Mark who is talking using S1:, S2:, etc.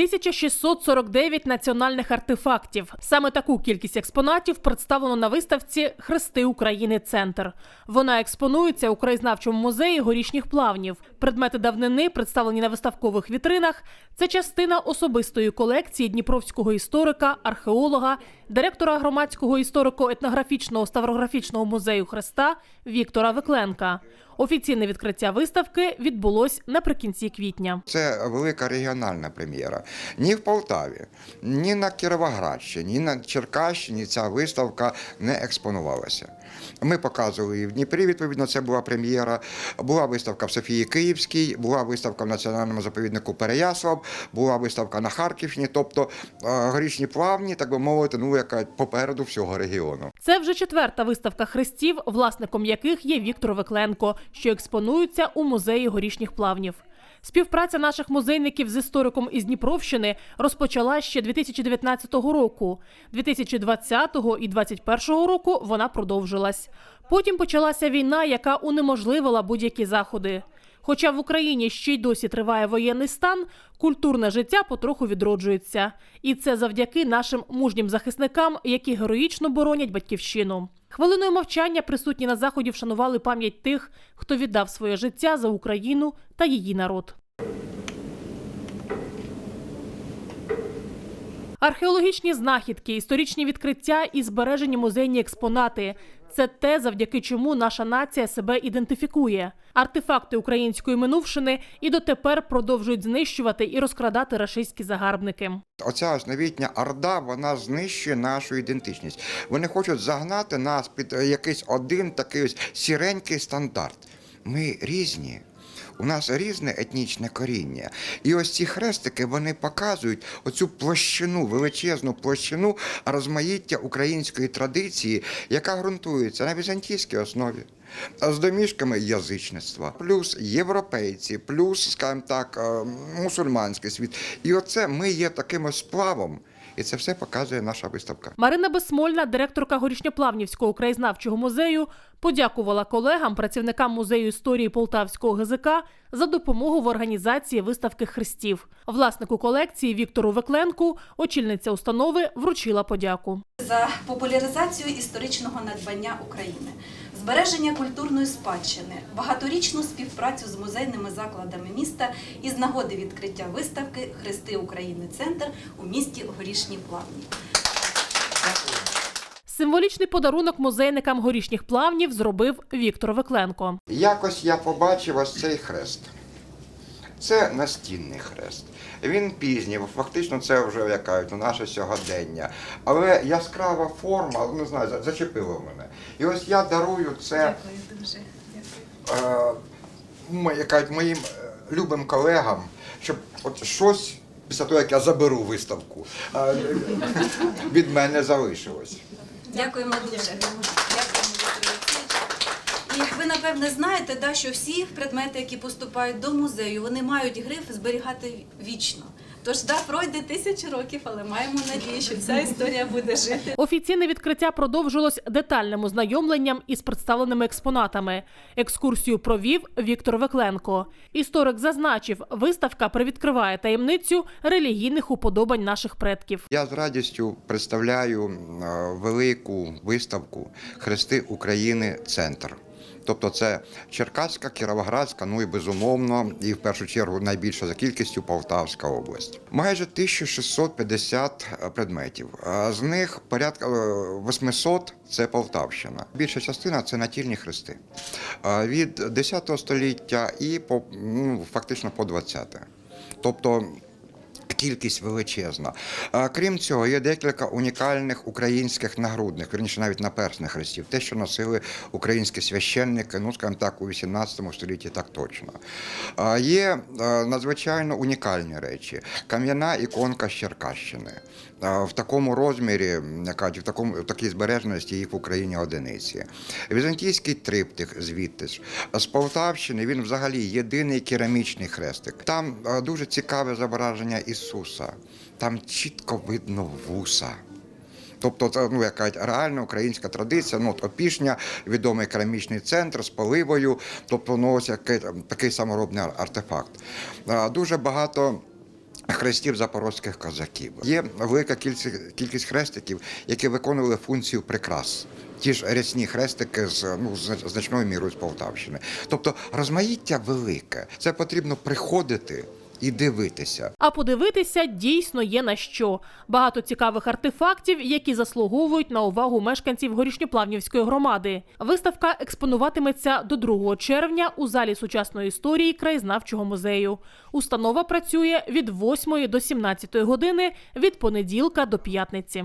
S1: 1649 національних артефактів. Саме таку кількість експонатів представлено на виставці Хрести України Центр. Вона експонується у краєзнавчому музеї горішніх плавнів. Предмети давнини, представлені на виставкових вітринах, це частина особистої колекції дніпровського історика, археолога, директора громадського історико-етнографічного ставрографічного музею Хреста Віктора Викленка. Офіційне відкриття виставки відбулось наприкінці квітня.
S2: Це велика регіональна прем'єра. Ні в Полтаві, ні на Кіровоградщині, ні на Черкащині ця виставка не експонувалася. Ми показували її в Дніпрі. Відповідно, це була прем'єра. Була виставка в Софії Київській, була виставка в національному заповіднику Переяслав, була виставка на Харківщині. Тобто е, горішні плавні, так би мовити, ну яка попереду всього регіону.
S1: Це вже четверта виставка хрестів, власником яких є Віктор Викленко, що експонуються у музеї горішніх плавнів. Співпраця наших музейників з істориком із Дніпровщини розпочала ще 2019 року. 2020 і 2021 року вона продовжилась. Потім почалася війна, яка унеможливила будь-які заходи. Хоча в Україні ще й досі триває воєнний стан, культурне життя потроху відроджується. І це завдяки нашим мужнім захисникам, які героїчно боронять батьківщину. Хвилиною мовчання присутні на заході вшанували пам'ять тих, хто віддав своє життя за Україну та її народ. Археологічні знахідки, історичні відкриття і збережені музейні експонати це те, завдяки чому наша нація себе ідентифікує. Артефакти української минувшини і дотепер продовжують знищувати і розкрадати рашистські загарбники.
S2: Оця ось новітня орда вона знищує нашу ідентичність. Вони хочуть загнати нас під якийсь один такий ось сіренький стандарт. Ми різні. У нас різне етнічне коріння. І ось ці хрестики вони показують оцю площину, величезну площину розмаїття української традиції, яка ґрунтується на візантійській основі. З домішками язичництва, плюс європейці, плюс, скажімо так, е, мусульманський світ. І оце ми є таким сплавом, і це все показує наша виставка.
S1: Марина Безсмольна, директорка Горішньоплавнівського краєзнавчого музею, подякувала колегам, працівникам музею історії Полтавського ГЗК за допомогу в організації виставки хрестів. Власнику колекції Віктору Викленку очільниця установи вручила подяку.
S3: за популяризацію історичного надбання України, збереження культурної спадщини, багаторічну співпрацю з музейними закладами міста із нагоди відкриття виставки Хрести України Центр у місті Горішні Плавні.
S1: Символічний подарунок музейникам горішніх плавнів зробив Віктор Викленко.
S2: Якось я побачив ось цей хрест. Це настінний хрест. Він пізній, бо фактично це вже як кажуть, наше сьогодення. Але яскрава форма, не знаю, зачепила мене. І ось я дарую це
S3: дуже.
S2: е, кажуть, моїм любим колегам, щоб от щось після того, як я заберу виставку, е, від мене залишилось.
S3: Дякуємо дуже. Дякуємо, Віктор Олексійович. І ви напевне знаєте, да, що всі предмети, які поступають до музею, вони мають гриф зберігати вічно. Тож да, пройде тисячі років, але маємо надію, що ця історія буде жити.
S1: Офіційне відкриття продовжилось детальним ознайомленням із представленими експонатами. Екскурсію провів Віктор Викленко. Історик зазначив, виставка привідкриває таємницю релігійних уподобань наших предків.
S2: Я з радістю представляю е, велику виставку Хрести України Центр. Тобто це Черкаська, Кіровоградська, ну і безумовно, і в першу чергу найбільша за кількістю Полтавська область. Майже 1650 предметів. З них порядка е, 800 – це Полтавщина. Більша частина це натільні хрести від 10 століття і по ну, фактично по 20. Тобто Кількість величезна. Крім цього, є декілька унікальних українських нагрудних, верніше навіть наперсних хрестів, те, що носили українські священники, ну скажімо так, у 18 столітті так точно. Є надзвичайно унікальні речі. Кам'яна іконка з Черкащини. В такому розмірі, як кажуть, в такому в такій збереженості їх в Україні одиниці. Візантійський триптих звідти ж. З Полтавщини він взагалі єдиний керамічний хрестик. Там дуже цікаве зображення Ісуса. Там чітко видно вуса. Тобто, це ну, яка реальна українська традиція. Ну, от опішня, відомий керамічний центр з поливою, тобто ну, ось який, такий саморобний артефакт. Дуже багато хрестів запорозьких козаків. Є велика кількість, кількість хрестиків, які виконували функцію прикрас. Ті ж рясні хрестики з ну значною мірою з Полтавщини. Тобто розмаїття велике. Це потрібно приходити і дивитися.
S1: А подивитися дійсно є на що. Багато цікавих артефактів, які заслуговують на увагу мешканців горішньоплавнівської громади. Виставка експонуватиметься до 2 червня у залі сучасної історії краєзнавчого музею. Установа працює від 8 до 17 години від понеділка до п'ятниці.